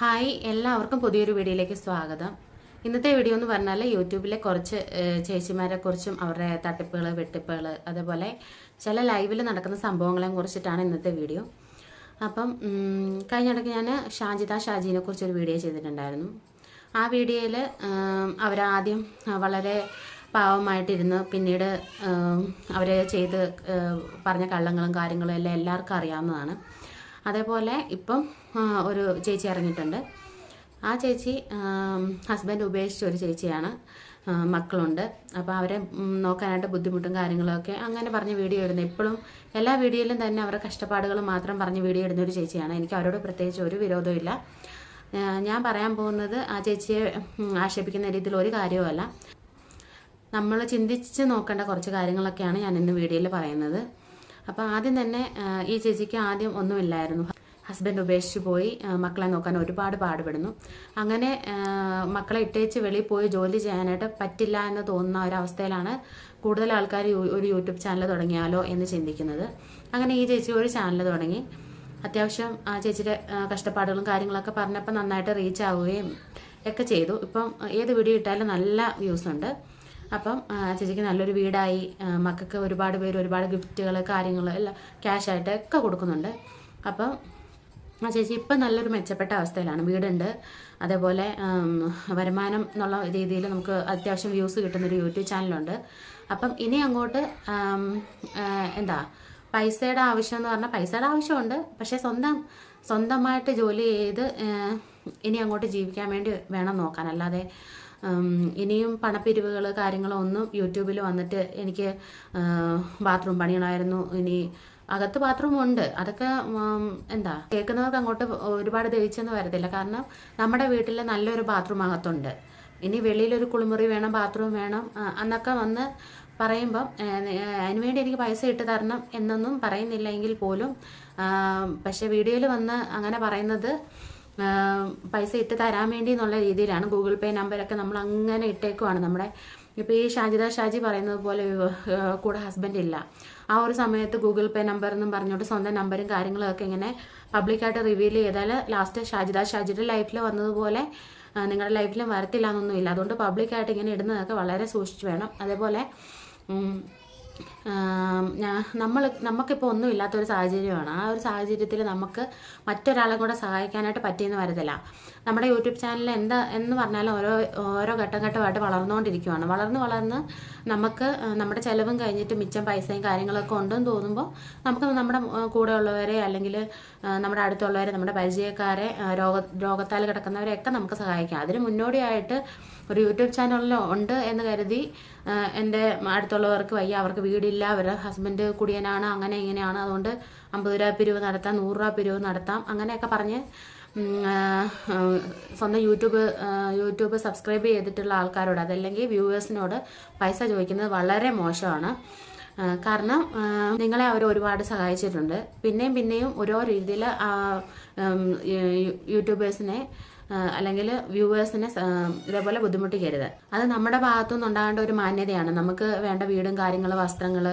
Hi എല്ലാവർക്കും പുതിയൊരു വീഡിയോയിലേക്ക് സ്വാഗതം. ഇന്നത്തെ വീഡിയോ എന്ന് പറഞ്ഞാൽ യൂട്യൂബിലെ കുറച്ച് ചേച്ചിമാരെ കുറിച്ചും അവരുടെ തട്ടിപ്പുകൾ വെട്ടിപ്പുകൾ അതേപോലെ ചില ലൈവിൽ നടക്കുന്ന സംഭവങ്ങളെ കുറിച്ചിട്ടാണ് ഇന്നത്തെ വീഡിയോ. അപ്പം കഴിഞ്ഞിടയ്ക്ക് ഞാൻ ഷാജിത ഷാജിനെ കുറിച്ചൊരു വീഡിയോ ചെയ്തിട്ടുണ്ടായിരുന്നു. ആ വീഡിയോയിൽ അവരാദ്യം വളരെ പാവമായിട്ടിരുന്ന് പിന്നീട് അവർ ചെയ്ത് പറഞ്ഞ കള്ളങ്ങളും കാര്യങ്ങളും എല്ലാം എല്ലാവർക്കും അറിയാവുന്നതാണ്. അതേപോലെ ഇപ്പം ഒരു ചേച്ചി ഇറങ്ങിയിട്ടുണ്ട്. ആ ചേച്ചി ഹസ്ബൻഡ് ഉപേക്ഷിച്ച ഒരു ചേച്ചിയാണ്. മക്കളുണ്ട്. അപ്പോൾ അവരെ നോക്കാനായിട്ട് ബുദ്ധിമുട്ടും കാര്യങ്ങളൊക്കെ അങ്ങനെ പറഞ്ഞ് വീഡിയോ ഇടുന്നത് ഇപ്പോഴും എല്ലാ വീഡിയോയിലും തന്നെ അവരുടെ കഷ്ടപ്പാടുകൾ മാത്രം പറഞ്ഞ് വീഡിയോ ഇടുന്ന ഒരു ചേച്ചിയാണ്. എനിക്ക് അവരോട് പ്രത്യേകിച്ച് ഒരു വിരോധമില്ല ഞാൻ പറയാൻ പോകുന്നത് ആ ചേച്ചിയെ ആക്ഷേപിക്കുന്ന രീതിയിൽ ഒരു കാര്യവുമല്ല. നമ്മൾ ചിന്തിച്ച് നോക്കേണ്ട കുറച്ച് കാര്യങ്ങളൊക്കെയാണ് ഞാൻ ഇന്ന് വീഡിയോയിൽ പറയുന്നത്. അപ്പോൾ ആദ്യം തന്നെ ഈ ചേച്ചിക്ക് ആദ്യം ഒന്നുമില്ലായിരുന്നു. ഹസ്ബൻഡ് ഉപേക്ഷിച്ച് പോയി മക്കളെ നോക്കാൻ ഒരുപാട് പാടുപെടുന്നു. അങ്ങനെ മക്കളെ ഇട്ടേച്ച് വെളിയിൽ പോയി ജോലി ചെയ്യാനായിട്ട് പറ്റില്ല എന്ന് തോന്നുന്ന ഒരവസ്ഥയിലാണ് കൂടുതൽ ആൾക്കാർ ഒരു യൂട്യൂബ് ചാനൽ തുടങ്ങിയാലോ എന്ന് ചിന്തിക്കുന്നത്. അങ്ങനെ ഈ ചേച്ചി ഒരു ചാനൽ തുടങ്ങി. അത്യാവശ്യം ആ ചേച്ചിയുടെ കഷ്ടപ്പാടുകളും കാര്യങ്ങളൊക്കെ പറഞ്ഞപ്പോൾ നന്നായിട്ട് റീച്ച് ആവുകയും ഒക്കെ ചെയ്തു. ഇപ്പം ഏത് വീഡിയോ ഇട്ടാലും നല്ല വ്യൂസ് ഉണ്ട്. അപ്പം ചേച്ചിക്ക് നല്ലൊരു വീടായി. മക്കൾക്ക് ഒരുപാട് പേര് ഒരുപാട് ഗിഫ്റ്റുകൾ കാര്യങ്ങൾ എല്ലാം ക്യാഷായിട്ട് ഒക്കെ കൊടുക്കുന്നുണ്ട്. അപ്പം ആ ചേച്ചി ഇപ്പം നല്ലൊരു മെച്ചപ്പെട്ട അവസ്ഥയിലാണ്. വീടുണ്ട്. അതേപോലെ വരുമാനം എന്നുള്ള രീതിയിൽ നമുക്ക് അത്യാവശ്യം വ്യൂസ് കിട്ടുന്നൊരു യൂട്യൂബ് ചാനലുണ്ട് അപ്പം ഇനി അങ്ങോട്ട് എന്താ പൈസയുടെ ആവശ്യം എന്ന് പറഞ്ഞാൽ പൈസയുടെ ആവശ്യമുണ്ട്. പക്ഷേ സ്വന്തം സ്വന്തമായിട്ട് ജോലി ചെയ്ത് ഇനി അങ്ങോട്ട് ജീവിക്കാൻ വേണ്ടി വേണം നോക്കാൻ. അല്ലാതെ ഇനിയും പണപ്പിരിവുകൾ കാര്യങ്ങളോ ഒന്നും യൂട്യൂബിൽ വന്നിട്ട് എനിക്ക് ബാത്റൂം പണിയണമായിരുന്നു ഇനി അകത്ത് ബാത്റൂം ഉണ്ട്. അതൊക്കെ എന്താ കേൾക്കുന്നവർക്ക് അങ്ങോട്ട് ഒരുപാട് ദഹിച്ചെന്ന് വരത്തില്ല. കാരണം നമ്മുടെ വീട്ടിൽ നല്ലൊരു ബാത്റൂം അകത്തുണ്ട്. ഇനി വെളിയിലൊരു കുളിമുറി വേണം ബാത്റൂം വേണം അന്നൊക്കെ വന്ന് പറയുമ്പം അതിനുവേണ്ടി എനിക്ക് പൈസ ഇട്ട് തരണം എന്നൊന്നും പറയുന്നില്ല എങ്കിൽ പോലും പക്ഷെ വീഡിയോയിൽ വന്ന് അങ്ങനെ പറയുന്നത് പൈസ ഇട്ട് തരാൻ വേണ്ടി എന്നുള്ള രീതിയിലാണ് ഗൂഗിൾ പേ നമ്പരൊക്കെ നമ്മൾ അങ്ങനെ ഇട്ടേക്കുവാണ്. നമ്മുടെ ഇപ്പോൾ ഈ ഷാജിദ ഷാജി പറയുന്നത് പോലെ കൂടെ ഹസ്ബൻഡ് ഇല്ല. ആ ഒരു സമയത്ത് ഗൂഗിൾ പേ നമ്പർ എന്നും പറഞ്ഞുകൊണ്ട് സ്വന്തം നമ്പറും കാര്യങ്ങളൊക്കെ ഇങ്ങനെ പബ്ലിക്കായിട്ട് റിവീൽ ചെയ്താൽ ലാസ്റ്റ് ഷാജിദ ഷാജിയുടെ ലൈഫിൽ വന്നതുപോലെ നിങ്ങളുടെ ലൈഫിലും വരത്തില്ല എന്നൊന്നുമില്ല. അതുകൊണ്ട് പബ്ലിക്കായിട്ട് ഇങ്ങനെ ഇടുന്നതൊക്കെ വളരെ സൂക്ഷിച്ച് വേണം. അതേപോലെ നമ്മൾ നമുക്കിപ്പോൾ ഒന്നും ഇല്ലാത്ത ഇല്ലാത്തൊരു സാഹചര്യമാണ്. ആ ഒരു സാഹചര്യത്തിൽ നമുക്ക് മറ്റൊരാളെ കൂടെ സഹായിക്കാനായിട്ട് പറ്റിയെന്ന് വരത്തില്ല. നമ്മുടെ യൂട്യൂബ് ചാനൽ എന്താ എന്ന് പറഞ്ഞാലും ഓരോ ഓരോ ഘട്ടം ഘട്ടമായിട്ട് വളർന്നുകൊണ്ടിരിക്കുകയാണ് വളർന്ന് വളർന്ന് നമുക്ക് നമ്മുടെ ചിലവും കഴിഞ്ഞിട്ട് മിച്ചം പൈസയും കാര്യങ്ങളൊക്കെ ഉണ്ടെന്ന് തോന്നുമ്പോൾ നമുക്ക് നമ്മുടെ കൂടെ കൂടെയുള്ളവരെ അല്ലെങ്കിൽ നമ്മുടെ അടുത്തുള്ളവരെ നമ്മുടെ പരിചയക്കാരെ രോഗ രോഗത്താൽ കിടക്കുന്നവരെയൊക്കെ നമുക്ക് സഹായിക്കാം. അതിന് മുന്നോടിയായിട്ട് ഒരു യൂട്യൂബ് ചാനലിൽ ഉണ്ട് എന്ന് കരുതി എന്റെ അടുത്തുള്ളവർക്ക് വയ്യ. അവർക്ക് വീടില്ല. അവരുടെ ഹസ്ബൻഡ് കുടിയനാണ്. അങ്ങനെ ഇങ്ങനെയാണ്. അതുകൊണ്ട് അമ്പത് രൂപ പിരിവ് നടത്താം നൂറ് രൂപ പിരിവ് നടത്താം. അങ്ങനെയൊക്കെ പറഞ്ഞ് സ്വന്തം യൂട്യൂബ് യൂട്യൂബ് സബ്സ്ക്രൈബ് ചെയ്തിട്ടുള്ള ആൾക്കാരോട് അതല്ലെങ്കിൽ വ്യൂവേഴ്സിനോട് പൈസ ചോദിക്കുന്നത് വളരെ മോശമാണ്. കാരണം നിങ്ങളെ അവർ ഒരുപാട് സഹായിച്ചിട്ടുണ്ട്. പിന്നെയും പിന്നെയും ഓരോ രീതിയിൽ യൂട്യൂബേഴ്സിനെ അല്ലെങ്കിൽ വ്യൂവേഴ്സിനെ ഇതേപോലെ ബുദ്ധിമുട്ടിക്കരുത്. അത് നമ്മുടെ ഭാഗത്തു നിന്നുണ്ടാകേണ്ട ഒരു മാന്യതയാണ്. നമുക്ക് വേണ്ട വീടും കാര്യങ്ങൾ വസ്ത്രങ്ങൾ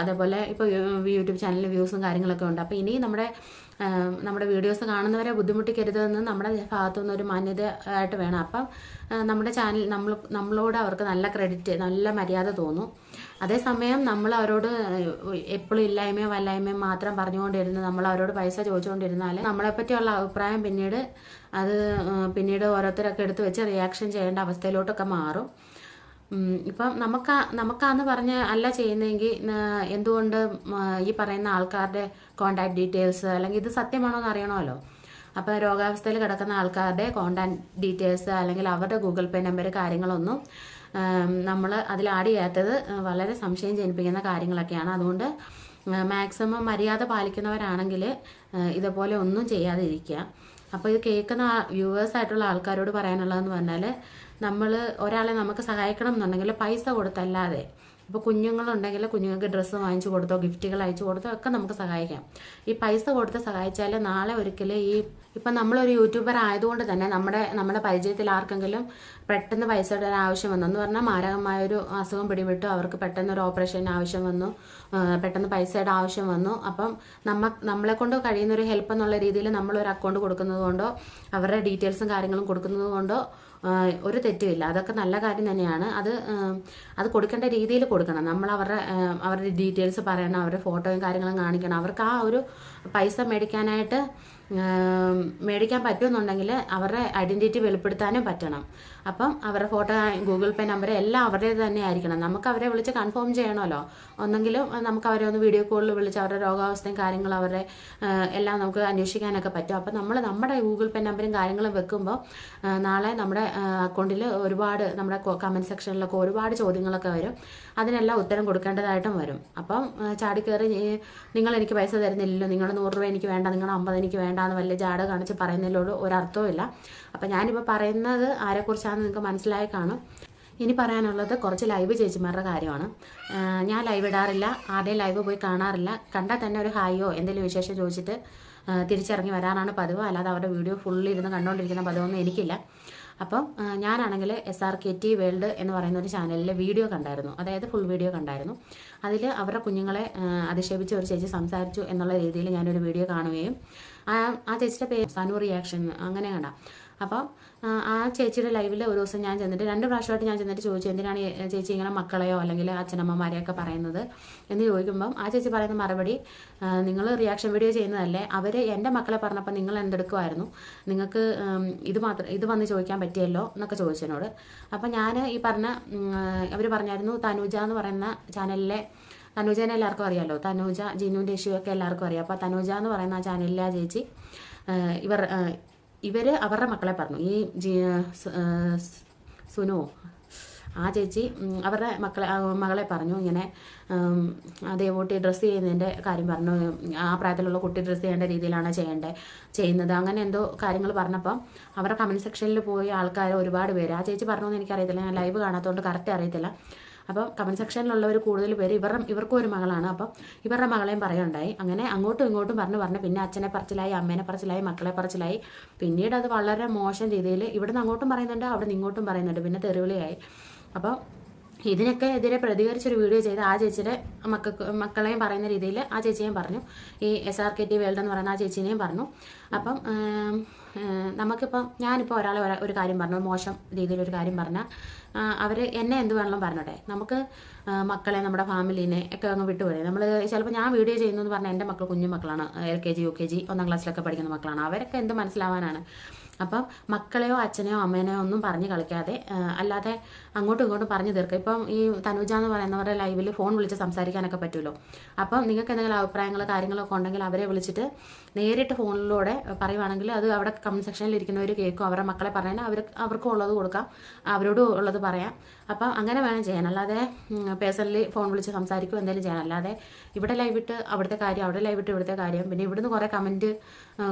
അതേപോലെ ഇപ്പോൾ യൂട്യൂബ് ചാനലിൽ വ്യൂസും കാര്യങ്ങളൊക്കെ ഉണ്ട്. അപ്പോൾ ഇനി നമ്മുടെ നമ്മുടെ വീഡിയോസ് കാണുന്നവരെ ബുദ്ധിമുട്ടിക്കരുതെന്ന് നമ്മുടെ ഭാഗത്തു നിന്ന് ഒരു മാന്യത ആയിട്ട് വേണം. അപ്പം നമ്മുടെ ചാനൽ നമ്മൾ നമ്മളോട് അവർക്ക് നല്ല ക്രെഡിറ്റ് നല്ല മര്യാദ തോന്നും. അതേസമയം നമ്മൾ അവരോട് എപ്പോഴും ഇല്ലായ്മയോ വല്ലായ്മയോ മാത്രം പറഞ്ഞുകൊണ്ടിരുന്ന് നമ്മൾ അവരോട് പൈസ ചോദിച്ചുകൊണ്ടിരുന്നാൽ നമ്മളെപ്പറ്റിയുള്ള അഭിപ്രായം പിന്നീട് അത് പിന്നീട് ഓരോരുത്തരൊക്കെ എടുത്തു വെച്ച് റിയാക്ഷൻ ചെയ്യേണ്ട അവസ്ഥയിലോട്ടൊക്കെ മാറും. ഇപ്പം നമുക്ക് നമുക്കാന്ന് പറഞ്ഞ് അല്ല ചെയ്യുന്നതെങ്കിൽ എന്തുകൊണ്ട് ഈ പറയുന്ന ആൾക്കാരുടെ കോണ്ടാക്ട് ഡീറ്റെയിൽസ് അല്ലെങ്കിൽ ഇത് സത്യമാണോ എന്ന് അറിയണമല്ലോ. അപ്പോൾ രോഗാവസ്ഥയിൽ കിടക്കുന്ന ആൾക്കാരുടെ കോണ്ടാക്ട് ഡീറ്റെയിൽസ് അല്ലെങ്കിൽ അവരുടെ ഗൂഗിൾ പേ നമ്പർ കാര്യങ്ങളൊന്നും നമ്മൾ അതിൽ ആഡ് ചെയ്യാത്തത് വളരെ സംശയം ജനിപ്പിക്കുന്ന കാര്യങ്ങളൊക്കെയാണ്. അതുകൊണ്ട് മാക്സിമം മര്യാദ പാലിക്കുന്നവരാണെങ്കിൽ ഇതുപോലെ ഒന്നും ചെയ്യാതിരിക്കുക. അപ്പോൾ ഇത് കേൾക്കുന്ന വ്യൂവേഴ്സ് ആയിട്ടുള്ള ആൾക്കാരോട് പറയാനുള്ളതെന്ന് പറഞ്ഞാൽ നമ്മൾ ഒരാളെ നമുക്ക് സഹായിക്കണം എന്നുണ്ടെങ്കിൽ പൈസ കൊടുത്തല്ലാതെ ഇപ്പോൾ കുഞ്ഞുങ്ങളുണ്ടെങ്കിൽ കുഞ്ഞുങ്ങൾക്ക് ഡ്രസ്സ് വാങ്ങിച്ചു കൊടുത്തോ ഗിഫ്റ്റുകൾ അയച്ചു കൊടുത്തോ ഒക്കെ നമുക്ക് സഹായിക്കാം. ഈ പൈസ കൊടുത്ത് സഹായിച്ചാൽ നാളെ ഒരിക്കലും ഈ ഇപ്പം നമ്മളൊരു യൂട്യൂബർ ആയതുകൊണ്ട് തന്നെ നമ്മുടെ നമ്മുടെ പരിചയത്തിൽ ആർക്കെങ്കിലും പെട്ടെന്ന് പൈസ ഇടാൻ ആവശ്യം വന്നു. എന്ന് പറഞ്ഞാൽ മാരകമായൊരു അസുഖം പിടിപെട്ടു. അവർക്ക് പെട്ടെന്ന് ഒരു ഓപ്പറേഷൻ ആവശ്യം വന്നു. പെട്ടെന്ന് പൈസയുടെ ആവശ്യം വന്നു. അപ്പം നമ്മ നമ്മളെ കൊണ്ട് കഴിയുന്ന ഒരു ഹെൽപ്പ് എന്നുള്ള രീതിയിൽ നമ്മളൊരു അക്കൗണ്ട് കൊടുക്കുന്നത് കൊണ്ടോ അവരുടെ ഡീറ്റെയിൽസും കാര്യങ്ങളും കൊടുക്കുന്നത് കൊണ്ടോ ഒരു തെറ്റുമില്ല അതൊക്കെ നല്ല കാര്യം തന്നെയാണ്. അത് അത് കൊടുക്കേണ്ട രീതിയിൽ കൊടുക്കണം. നമ്മൾ അവരുടെ അവരുടെ ഡീറ്റെയിൽസ് പറയണം അവരുടെ ഫോട്ടോയും കാര്യങ്ങളും കാണിക്കണം. അവർക്ക് ആ ഒരു പൈസ മേടിക്കാനായിട്ട് മേടിക്കാൻ പറ്റുമെന്നുണ്ടെങ്കിൽ അവരുടെ ഐഡന്റിറ്റി വെളിപ്പെടുത്താനും പറ്റണം. അപ്പം അവരുടെ ഫോട്ടോ ഗൂഗിൾ പേ നമ്പർ എല്ലാം അവരുടെ തന്നെ ആയിരിക്കണം. നമുക്ക് അവരെ വിളിച്ച് കൺഫേം ചെയ്യണമല്ലോ. ഒന്നെങ്കിലും നമുക്ക് അവരെ ഒന്ന് വീഡിയോ കോളിൽ വിളിച്ച് അവരുടെ രോഗാവസ്ഥയും കാര്യങ്ങളും അവരുടെ എല്ലാം നമുക്ക് അന്വേഷിക്കാനൊക്കെ പറ്റും. അപ്പം നമ്മൾ നമ്മുടെ ഗൂഗിൾ പേ നമ്പറും കാര്യങ്ങളും വെക്കുമ്പോൾ നാളെ നമ്മുടെ അക്കൗണ്ടിൽ ഒരുപാട് നമ്മുടെ കമന്റ് സെക്ഷനിലൊക്കെ ഒരുപാട് ചോദ്യങ്ങളൊക്കെ വരും. അതിനെല്ലാം ഉത്തരം കൊടുക്കേണ്ടതായിട്ടും വരും. അപ്പം ചാടി ചാടിക്കയറി നിങ്ങൾ എനിക്ക് പൈസ തരുന്നില്ലല്ലോ. നിങ്ങൾ നൂറ് രൂപ എനിക്ക് വേണ്ട. നിങ്ങൾ അമ്പത് എനിക്ക് വേണ്ട എന്ന് വലിയ ജാട കാണിച്ച് പറയുന്നതിലോട് ഒരർത്ഥവും ഇല്ല അപ്പം ഞാനിപ്പോൾ പറയുന്നത് ആരെക്കുറിച്ചാണെന്ന് നിങ്ങൾക്ക് മനസ്സിലായി കാണും. ഇനി പറയാനുള്ളത് കുറച്ച് ലൈവ് ചേച്ചിമാരുടെ കാര്യമാണ്. ഞാൻ ലൈവ് ഇടാറില്ല ആരുടെയും ലൈവ് പോയി കാണാറില്ല. കണ്ടാൽ തന്നെ ഒരു ഹായോ എന്തെങ്കിലും വിശേഷം ചോദിച്ചിട്ട് തിരിച്ചിറങ്ങി വരാനാണ് പതിവ്. അല്ലാതെ അവരുടെ വീഡിയോ ഫുള്ളി ഇരുന്ന് കണ്ടുകൊണ്ടിരിക്കുന്ന പതിവൊന്നും എനിക്കില്ല. അപ്പം ഞാനാണെങ്കിൽ S R K T world എന്ന് പറയുന്ന ഒരു ചാനലിലെ വീഡിയോ കണ്ടായിരുന്നു. അതായത് ഫുൾ വീഡിയോ കണ്ടായിരുന്നു. അതിൽ അവരുടെ കുഞ്ഞുങ്ങളെ അധിക്ഷേപിച്ച് ഒരു ചേച്ചി സംസാരിച്ചു എന്നുള്ള രീതിയിൽ ഞാനൊരു വീഡിയോ കാണുകയും ആ ചേച്ചിയുടെ പേര് സനു റിയാക്ഷൻ അങ്ങനെ കണ്ട. അപ്പം ആ, ചേച്ചിയുടെ ലൈവിൽ ഒരു ദിവസം ഞാൻ ചെന്നിട്ട് രണ്ട് പ്രാവശ്യമായിട്ട് ഞാൻ ചെന്നിട്ട് ചോദിച്ചു എന്തിനാണ് ചേച്ചി ഇങ്ങനെ മക്കളെയോ അല്ലെങ്കിൽ അച്ഛനമ്മമാരെയൊക്കെ പറയുന്നത്? എന്ന് ചോദിക്കുമ്പം ആ ചേച്ചി പറയുന്ന മറുപടി നിങ്ങൾ റിയാക്ഷൻ വീഡിയോ ചെയ്യുന്നതല്ലേ? അവർ എന്റെ മക്കളെ പറഞ്ഞപ്പോൾ നിങ്ങൾ എന്തെടുക്കുമായിരുന്നു നിങ്ങൾക്ക് ഇത് മാത്രം ഇത് വന്ന് ചോദിക്കാൻ പറ്റിയല്ലോ? എന്നൊക്കെ ചോദിച്ചതിനോട് അപ്പം ഞാൻ ഈ പറഞ്ഞ അവർ പറഞ്ഞായിരുന്നു തനുജ എന്ന് പറയുന്ന ചാനലിലെ തനുജേനെ എല്ലാവർക്കും അറിയാമല്ലോ തനുജ ജിനുവിന്റെ ഇഷ്യൂ ഒക്കെ എല്ലാവർക്കും അറിയാം. അപ്പോൾ തനുജ എന്ന് പറയുന്ന ആ ചാനലിലെ ആ ചേച്ചി ആ, ഇവർ അവരുടെ മക്കളെ പറഞ്ഞു. ഈ സുനു ആ ചേച്ചി അവരുടെ മക്കളെ മകളെ പറഞ്ഞു ഇങ്ങനെ ദേവോട്ടി ഡ്രസ്സ് ചെയ്യുന്നതിന്റെ കാര്യം പറഞ്ഞു. ആ പ്രായത്തിലുള്ള കുട്ടി ഡ്രസ്സ് ചെയ്യേണ്ട രീതിയിലാണ് ചെയ്യേണ്ടത് ചെയ്യുന്നത്. അങ്ങനെ എന്തോ കാര്യങ്ങൾ പറഞ്ഞപ്പം അവരുടെ കമന്റ് സെക്ഷനിൽ പോയി ആൾക്കാർ ഒരുപാട് പേര് ആ ചേച്ചി പറഞ്ഞോന്ന് എനിക്കറിയത്തില്ല ഞാൻ ലൈവ് കാണാത്തതുകൊണ്ട് കറക്റ്റ് അറിയത്തില്ല. അപ്പം കമന്റ് സെക്ഷനിലുള്ളവർ കൂടുതൽ പേര് ഇവരുടെ ഇവർക്കും ഒരു മകളാണ്. അപ്പം ഇവരുടെ മകളെയും പറയുണ്ടായി അങ്ങനെ അങ്ങോട്ടും ഇങ്ങോട്ടും പറഞ്ഞു പറഞ്ഞു പിന്നെ അച്ഛനെ പറച്ചിലായി അമ്മേനെ പറച്ചിലായി മക്കളെ പറച്ചിലായി. പിന്നീട് അത് വളരെ മോശം രീതിയിൽ ഇവിടുന്ന് അങ്ങോട്ടും പറയുന്നുണ്ട് അവിടെ നിന്ന് ഇങ്ങോട്ടും പറയുന്നുണ്ട്. പിന്നെ തെരുവിളിയായി അപ്പം ഇതിനൊക്കെ എതിരെ പ്രതികരിച്ചൊരു വീഡിയോ ചെയ്ത് ആ ചേച്ചിയുടെ മക്കൾക്ക് മക്കളെയും പറയുന്ന രീതിയിൽ ആ ചേച്ചിയെയും പറഞ്ഞു. ഈ S R K T world എന്ന് പറയുന്ന ആ ചേച്ചീനെയും പറഞ്ഞു. അപ്പം നമുക്കിപ്പോൾ ഞാനിപ്പോൾ ഒരാളെ ഒര- ഒരു കാര്യം പറഞ്ഞു. മോശം രീതിയിലൊരു കാര്യം പറഞ്ഞാൽ അവർ എന്നെ എന്ത് വേണമെങ്കിലും പറഞ്ഞോട്ടെ. നമുക്ക് മക്കളെ നമ്മുടെ ഫാമിലീനെ ഒക്കെ അങ്ങ് വിട്ടുപോയി നമ്മൾ ചിലപ്പോൾ ഞാൻ വീഡിയോ ചെയ്യുന്നു എന്ന് പറഞ്ഞാൽ എന്റെ മക്കൾ കുഞ്ഞു മക്കളാണ്. L K G U K G ഒന്നാം ക്ലാസ്സിലൊക്കെ പഠിക്കുന്ന മക്കളാണ്. അവരൊക്കെ എന്ത് മനസ്സിലാവാനാണ്? അപ്പം മക്കളെയോ അച്ഛനെയോ അമ്മേനെയോ ഒന്നും പറഞ്ഞ് കളിക്കാതെ അല്ലാതെ അങ്ങോട്ടും ഇങ്ങോട്ടും പറഞ്ഞു തീർക്കുക ഇപ്പം ഈ തനുജ എന്ന് പറയുന്നവരുടെ ലൈവിൽ ഫോൺ വിളിച്ച് സംസാരിക്കാനൊക്കെ പറ്റുമല്ലോ അപ്പം നിങ്ങൾക്ക് എന്തെങ്കിലും അഭിപ്രായങ്ങൾ കാര്യങ്ങളൊക്കെ ഉണ്ടെങ്കിൽ അവരെ വിളിച്ചിട്ട് നേരിട്ട് ഫോണിലൂടെ പറയുവാണെങ്കിൽ അത് അവിടെ കമന്റ് സെക്ഷനിൽ ഇരിക്കുന്നവർ കേൾക്കും. അവരുടെ മക്കളെ പറയാൻ അവർ അവർക്കും ഉള്ളത് കൊടുക്കാം. അവരോടും ഉള്ളത് പറയാം. അപ്പം അങ്ങനെ വേണം ചെയ്യാൻ. അല്ലാതെ പേഴ്സണലി ഫോൺ വിളിച്ച് സംസാരിക്കുകയോ എന്തെങ്കിലും ചെയ്യാൻ. അല്ലാതെ ഇവിടെ ലൈവിട്ട് അവിടുത്തെ കാര്യം അവിടെ ലൈവിട്ട് ഇവിടുത്തെ കാര്യം. പിന്നെ ഇവിടുന്ന് കുറേ കമന്റ്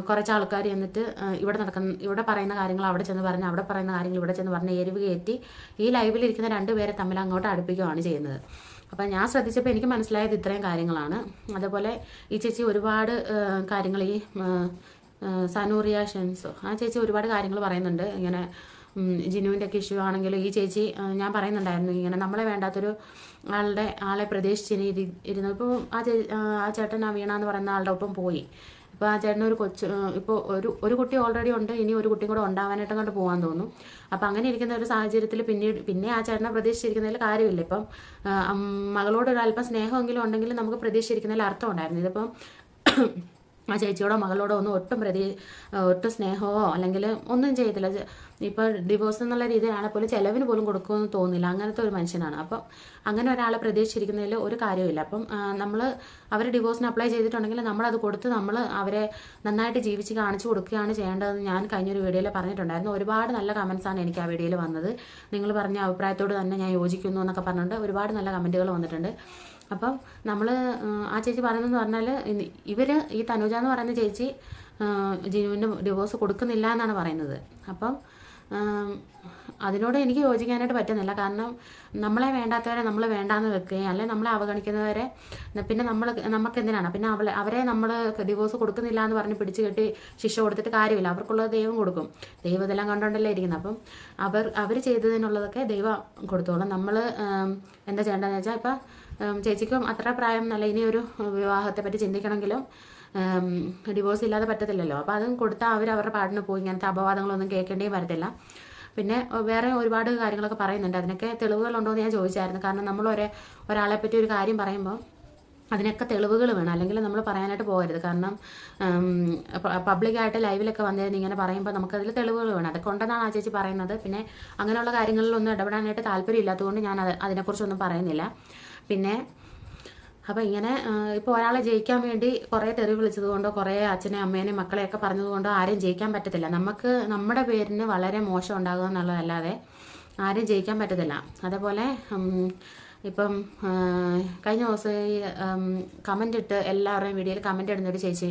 കുറച്ച് ആൾക്കാർ ചെന്നിട്ട് ഇവിടെ നടക്കുന്ന ഇവിടെ പറയുന്ന കാര്യങ്ങൾ അവിടെ ചെന്ന് പറഞ്ഞ് അവിടെ പറയുന്ന കാര്യങ്ങൾ ഇവിടെ ചെന്ന് പറഞ്ഞ് എരിവ് കയറ്റി ഈ ലൈവിലിരിക്കുന്ന രണ്ടുപേരെ തമ്മിൽ അങ്ങോട്ട് അടുപ്പിക്കുകയാണ് ചെയ്യുന്നത്. അപ്പം ഞാൻ ശ്രദ്ധിച്ചപ്പോൾ എനിക്ക് മനസ്സിലായത് ഇത്രയും കാര്യങ്ങളാണ്. അതേപോലെ ഈ ചേച്ചി ഒരുപാട് കാര്യങ്ങൾ ഈ സനൂറിയ ഷെൻസോ ആ ചേച്ചി ഒരുപാട് കാര്യങ്ങൾ പറയുന്നുണ്ട്. ഇങ്ങനെ ജിനുവിന്റെ ഒക്കെ ഇഷ്യൂ ആണെങ്കിലും ഈ ചേച്ചി ഞാൻ പറയുന്നുണ്ടായിരുന്നു ഇങ്ങനെ നമ്മളെ വേണ്ടാത്തൊരു ആളുടെ ആളെ പ്രതീക്ഷിച്ചിരുന്നു ഇപ്പോൾ ആ ചേ ആ ചേട്ടൻ ആ വീണ എന്ന് പറയുന്ന ആളുടെ ഒപ്പം പോയി. ഇപ്പോൾ ആ ചേട്ടന് ഒരു കൊച്ചു ഇപ്പോൾ ഒരു ഒരു കുട്ടി ഓൾറെഡി ഉണ്ട് ഇനി ഒരു കുട്ടിയും കൂടെ ഉണ്ടാവാനായിട്ട് കൊണ്ട് പോകാൻ തോന്നും. അപ്പോൾ അങ്ങനെ ഇരിക്കുന്ന ഒരു സാഹചര്യത്തിൽ പിന്നീട് പിന്നെ ആ ചേട്ടനെ പ്രതീക്ഷിച്ചിരിക്കുന്നതിൽ കാര്യമില്ല. ഇപ്പം മകളോട് ഒരു അല്പം സ്നേഹമെങ്കിലും ഉണ്ടെങ്കിൽ നമുക്ക് പ്രതീക്ഷിച്ചിരിക്കുന്നതിൽ അർത്ഥം ഉണ്ടായിരുന്നു. ഇതിപ്പം ആ ചേച്ചിയോടോ മകളോടോ ഒന്നും ഒട്ടും പ്രതി ഒട്ടും സ്നേഹമോ അല്ലെങ്കിൽ ഒന്നും ചെയ്തില്ല ഇപ്പൊ ഡിവോഴ്സ് എന്നുള്ള രീതിയിലാണെങ്കിൽ പോലും ചിലവിന് പോലും കൊടുക്കുമെന്ന് തോന്നില്ല. അങ്ങനത്തെ ഒരു മനുഷ്യനാണ്. അപ്പം അങ്ങനെ ഒരാളെ പ്രതീക്ഷിച്ചിരിക്കുന്നതിൽ ഒരു കാര്യമില്ല അപ്പം നമ്മൾ അവർ ഡിവോഴ്സിന് അപ്ലൈ ചെയ്തിട്ടുണ്ടെങ്കിൽ നമ്മൾ അത് കൊടുത്ത് നമ്മൾ അവരെ നന്നായിട്ട് ജീവിച്ച് കാണിച്ചു കൊടുക്കുകയാണ് ചെയ്യേണ്ടതെന്ന് ഞാൻ കഴിഞ്ഞൊരു വീഡിയോയിൽ പറഞ്ഞിട്ടുണ്ടായിരുന്നു. ഒരുപാട് നല്ല കമൻസാണ് എനിക്ക് ആ വീഡിയോയിൽ വന്നത്. നിങ്ങൾ പറഞ്ഞ അഭിപ്രായത്തോട് തന്നെ ഞാൻ യോജിക്കുന്നു എന്നൊക്കെ പറഞ്ഞിട്ടുണ്ട് ഒരുപാട് നല്ല കമന്റുകൾ വന്നിട്ടുണ്ട്. അപ്പം നമ്മൾ ആ ചേച്ചി പറയുന്നതെന്ന് പറഞ്ഞാൽ ഇവർ ഈ തനുജ എന്ന് പറയുന്ന ചേച്ചി ജിനുവിന്റെ ഡിവോഴ്സ് കൊടുക്കുന്നില്ല എന്നാണ് പറയുന്നത്. അപ്പം അതിനോട് എനിക്ക് യോജിക്കാനായിട്ട് പറ്റുന്നില്ല. കാരണം നമ്മളെ വേണ്ടാത്തവരെ നമ്മൾ വേണ്ടാന്ന് വെക്കുകയും അല്ലെങ്കിൽ നമ്മളെ അവഗണിക്കുന്നവരെ പിന്നെ നമ്മൾ നമുക്ക് എന്തിനാണ്? പിന്നെ അവളെ അവരെ നമ്മൾ ഡിവോഴ്സ് കൊടുക്കുന്നില്ല എന്ന് പറഞ്ഞ് പിടിച്ചു കെട്ടി ശിക്ഷ കൊടുത്തിട്ട് കാര്യമില്ല. അവർക്കുള്ളത് ദൈവം കൊടുക്കും. ദൈവം ഇതെല്ലാം കണ്ടുകൊണ്ടല്ലേ ഇരിക്കുന്നത് അപ്പം അവർ അവർ ചെയ്തതിനുള്ളതൊക്കെ ദൈവം കൊടുത്തോളും. നമ്മൾ എന്താ ചെയ്യേണ്ടതെന്ന് വെച്ചാൽ ഇപ്പം ചേച്ചിക്കും അത്ര പ്രായം നല്ല ഇനി ഒരു വിവാഹത്തെ പറ്റി ചിന്തിക്കണമെങ്കിലും ഡിവോഴ്സ് ഇല്ലാതെ പറ്റത്തില്ലല്ലോ. അപ്പോൾ അതും കൊടുത്താൽ അവർ അവരുടെ പാടിന് പോയി ഇങ്ങനത്തെ അപവാദങ്ങളൊന്നും കേൾക്കേണ്ടിയും വരത്തില്ല. പിന്നെ വേറെ ഒരുപാട് കാര്യങ്ങളൊക്കെ പറയുന്നുണ്ട്. അതിനൊക്കെ തെളിവുകളുണ്ടോ എന്ന് ഞാൻ ചോദിച്ചായിരുന്നു. കാരണം നമ്മൾ ഒരേ ഒരാളെ പറ്റി ഒരു കാര്യം പറയുമ്പോൾ അതിനൊക്കെ തെളിവുകൾ വേണം. അല്ലെങ്കിൽ നമ്മൾ പറയാനായിട്ട് പോകരുത്. കാരണം പബ്ലിക്കായിട്ട് ലൈവിലൊക്കെ വന്നിരുന്ന് ഇങ്ങനെ പറയുമ്പോൾ നമുക്കതിൽ തെളിവുകൾ വേണം. അതൊക്കെ ഉണ്ടെന്നാണ് ആ ചേച്ചി പറയുന്നത്. പിന്നെ അങ്ങനെയുള്ള കാര്യങ്ങളിലൊന്നും ഇടപെടാനായിട്ട് താല്പര്യം ഇല്ലാത്തതുകൊണ്ട് ഞാൻ അത് അതിനെക്കുറിച്ചൊന്നും പറയുന്നില്ല. പിന്നെ അപ്പോൾ ഇങ്ങനെ ഇപ്പോൾ ഒരാളെ ജയിക്കാൻ വേണ്ടി കുറേ തെറി വിളിച്ചതുകൊണ്ടോ കുറേ അച്ഛനെ അമ്മേനെയും മക്കളെയൊക്കെ പറഞ്ഞതുകൊണ്ടോ ആരെയും ജയിക്കാൻ പറ്റത്തില്ല. നമുക്ക് നമ്മുടെ പേരിന് വളരെ മോശം ഉണ്ടാകുക എന്നുള്ളതല്ലാതെ ആരെയും ജയിക്കാൻ പറ്റത്തില്ല. അതേപോലെ ഇപ്പം കഴിഞ്ഞ ദിവസം കമന്റ് ഇട്ട് എല്ലാവരുടെയും വീഡിയോയിൽ കമന്റ് ഇടുന്നൊരു ചേച്ചി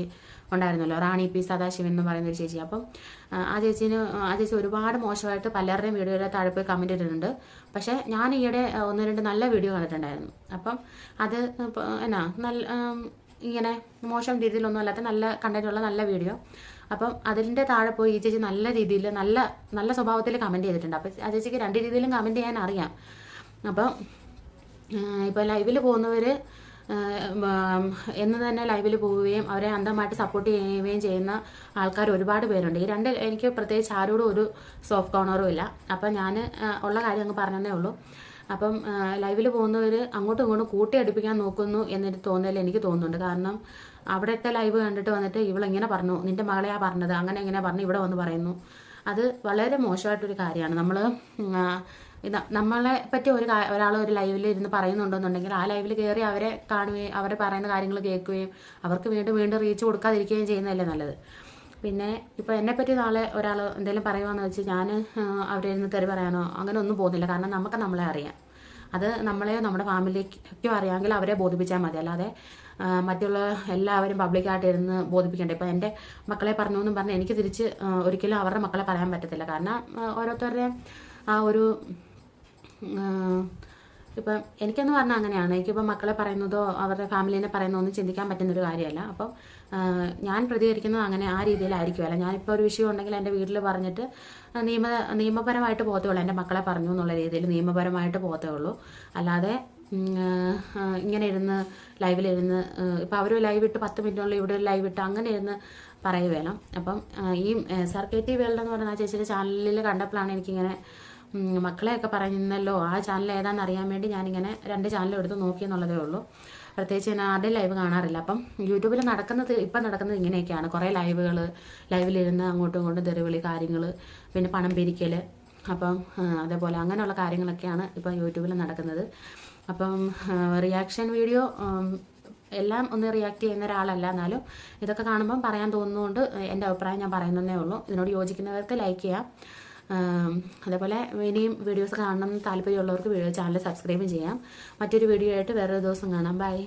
ഉണ്ടായിരുന്നല്ലോ. റാണി പി സദാശിവൻ എന്ന് പറയുന്ന ഒരു ചേച്ചി. അപ്പം ആ, ചേച്ചിന് ആ ചേച്ചി ഒരുപാട് മോശമായിട്ട് പലരുടെയും വീഡിയോയുടെ താഴെ പോയി കമന്റ് ഇട്ടിട്ടുണ്ട്. പക്ഷേ ഞാൻ ഈയിടെ ഒന്ന് രണ്ട് നല്ല വീഡിയോ കണ്ടിട്ടുണ്ടായിരുന്നു. അപ്പം അത് എന്നാ നല്ല ഇങ്ങനെ മോശം രീതിയിലൊന്നും അല്ലാത്ത നല്ല കണ്ടന്റുള്ള നല്ല വീഡിയോ. അപ്പം അതിന്റെ താഴെ പോയി ഈ ചേച്ചി നല്ല രീതിയിൽ നല്ല നല്ല സ്വഭാവത്തിൽ കമന്റ് ചെയ്തിട്ടുണ്ട്. അപ്പം ആ ചേച്ചിക്ക് രണ്ട് രീതിയിലും കമന്റ് ചെയ്യാൻ അറിയാം. അപ്പം ഇപ്പോൾ ലൈവിൽ പോകുന്നവർ എന്ന് തന്നെ ലൈവിൽ പോവുകയും അവരെ അന്ധമായിട്ട് സപ്പോർട്ട് ചെയ്യുകയും ചെയ്യുന്ന ആൾക്കാർ ഒരുപാട് പേരുണ്ട്. ഈ രണ്ട് എനിക്ക് പ്രത്യേകിച്ച് ആരോടും ഒരു സോഫ്റ്റ് കോർണറും ഇല്ല. അപ്പം ഞാൻ ഉള്ള കാര്യം അങ്ങ് പറഞ്ഞതേ ഉള്ളൂ. അപ്പം ലൈവിൽ പോകുന്നവർ അങ്ങോട്ടും ഇങ്ങോട്ടും കൂട്ടിയടുപ്പിക്കാൻ നോക്കുന്നു എന്നൊരു തോന്നൽ എനിക്ക് തോന്നുന്നുണ്ട്. കാരണം അവിടുത്തെ ലൈവ് കണ്ടിട്ട് വന്നിട്ട് ഇവളിങ്ങനെ പറഞ്ഞു നിന്റെ മകളെയാ പറഞ്ഞത്. അങ്ങനെ ഇങ്ങനെ പറഞ്ഞു ഇവിടെ വന്ന് പറയുന്നു. അത് വളരെ മോശമായിട്ടൊരു കാര്യമാണ്. നമ്മൾ ഇത് നമ്മളെ പറ്റി ഒരു ഒരാൾ ഒരു ലൈവിൽ ഇരുന്ന് പറയുന്നുണ്ടെന്നുണ്ടെങ്കിൽ ആ ലൈവിൽ കയറി അവരെ കാണുകയും അവരെ പറയുന്ന കാര്യങ്ങൾ കേൾക്കുകയും അവർക്ക് വീണ്ടും വീണ്ടും റീച്ച് കൊടുക്കാതിരിക്കുകയും ചെയ്യുന്നതല്ലേ നല്ലത്. പിന്നെ ഇപ്പോൾ എന്നെപ്പറ്റി നാളെ ഒരാൾ എന്തെങ്കിലും പറയുവാന്ന് വെച്ച് ഞാൻ അവരെ ഇരുന്ന് തെറി പറയാനോ അങ്ങനെ ഒന്നും പോകുന്നില്ല. കാരണം നമുക്ക് നമ്മളെ അറിയാം. അത് നമ്മളെ നമ്മുടെ ഫാമിലിക്കോ അറിയാമെങ്കിൽ അവരെ ബോധിപ്പിച്ചാൽ മതി. അല്ലാതെ മറ്റുള്ള എല്ലാവരും പബ്ലിക്കായിട്ട് ഇരുന്ന് ബോധിപ്പിക്കേണ്ട? ഇപ്പം എന്റെ മക്കളെ പറഞ്ഞു എന്നും പറഞ്ഞ് എനിക്ക് തിരിച്ച് ഒരിക്കലും അവരുടെ മക്കളെ പറയാൻ പറ്റത്തില്ല. കാരണം ഓരോരുത്തരുടെയും ആ ഒരു ഇപ്പം എനിക്കെന്ന് പറഞ്ഞാൽ അങ്ങനെയാണ്. എനിക്കിപ്പോൾ മക്കളെ പറയുന്നതോ അവരുടെ ഫാമിലീനെ പറയുന്നതോ ഒന്നും ചിന്തിക്കാൻ പറ്റുന്നൊരു കാര്യമല്ല. അപ്പം ഞാൻ പ്രതികരിക്കുന്നത് അങ്ങനെ ആ രീതിയിലായിരിക്കുമല്ല ഞാനിപ്പോൾ ഒരു വിഷയം ഉണ്ടെങ്കിൽ എന്റെ വീട്ടിൽ പറഞ്ഞിട്ട് നിയമ നിയമപരമായിട്ട് പോകത്തേ ഉള്ളൂ. എന്റെ മക്കളെ പറഞ്ഞു എന്നുള്ള രീതിയിൽ നിയമപരമായിട്ട് പോകത്തേ ഉള്ളൂ. അല്ലാതെ ഇങ്ങനെ ഇരുന്ന് ലൈവിലിരുന്ന് ഇപ്പോൾ അവർ ലൈവ് ഇട്ട് പത്ത് മിനിറ്റുള്ള ഇവിടെ ഒരു ലൈവ് ഇട്ട് അങ്ങനെ ഇരുന്ന് പറയുകയാണ് അപ്പം ഈ സർ കെ ടി വേൾഡ് എന്ന് പറയുന്ന ആ ചേച്ചിയുടെ ചാനലിൽ കണ്ടപ്പോഴാണ് എനിക്കിങ്ങനെ മക്കളെയൊക്കെ പറയുന്നല്ലോ ആ ചാനൽ ഏതാണെന്ന് അറിയാൻ വേണ്ടി ഞാനിങ്ങനെ രണ്ട് ചാനലും എടുത്ത് നോക്കി എന്നുള്ളതേ ഉള്ളൂ. പ്രത്യേകിച്ച് ഞാൻ ആരുടെ ലൈവ് കാണാറില്ല. അപ്പം യൂട്യൂബിൽ നടക്കുന്നത് ഇപ്പം നടക്കുന്നത് ഇങ്ങനെയൊക്കെയാണ്. കുറേ ലൈവുകൾ ലൈവിലിരുന്ന് അങ്ങോട്ടും ഇങ്ങോട്ടും തെറിവിളി കാര്യങ്ങൾ പിന്നെ പണം പിരിക്കൽ അപ്പം അതേപോലെ അങ്ങനെയുള്ള കാര്യങ്ങളൊക്കെയാണ് ഇപ്പം യൂട്യൂബിൽ നടക്കുന്നത്. അപ്പം റിയാക്ഷൻ വീഡിയോ എല്ലാം ഒന്ന് റിയാക്ട് ചെയ്യുന്ന ഒരാളല്ല എന്നാലും ഇതൊക്കെ കാണുമ്പം പറയാൻ തോന്നുന്നതുകൊണ്ട് എന്റെ അഭിപ്രായം ഞാൻ പറയുന്നതേ ഉള്ളൂ. ഇതിനോട് യോജിക്കുന്നവർക്ക് ലൈക്ക് ചെയ്യാം. അതേപോലെ ഇനിയും വീഡിയോസ് കാണണം താല്പര്യമുള്ളവർക്ക് ചാനൽ സബ്സ്ക്രൈബ് ചെയ്യാം. മറ്റൊരു വീഡിയോ ആയിട്ട് വേറൊരു ദിവസം കാണാം. ബൈ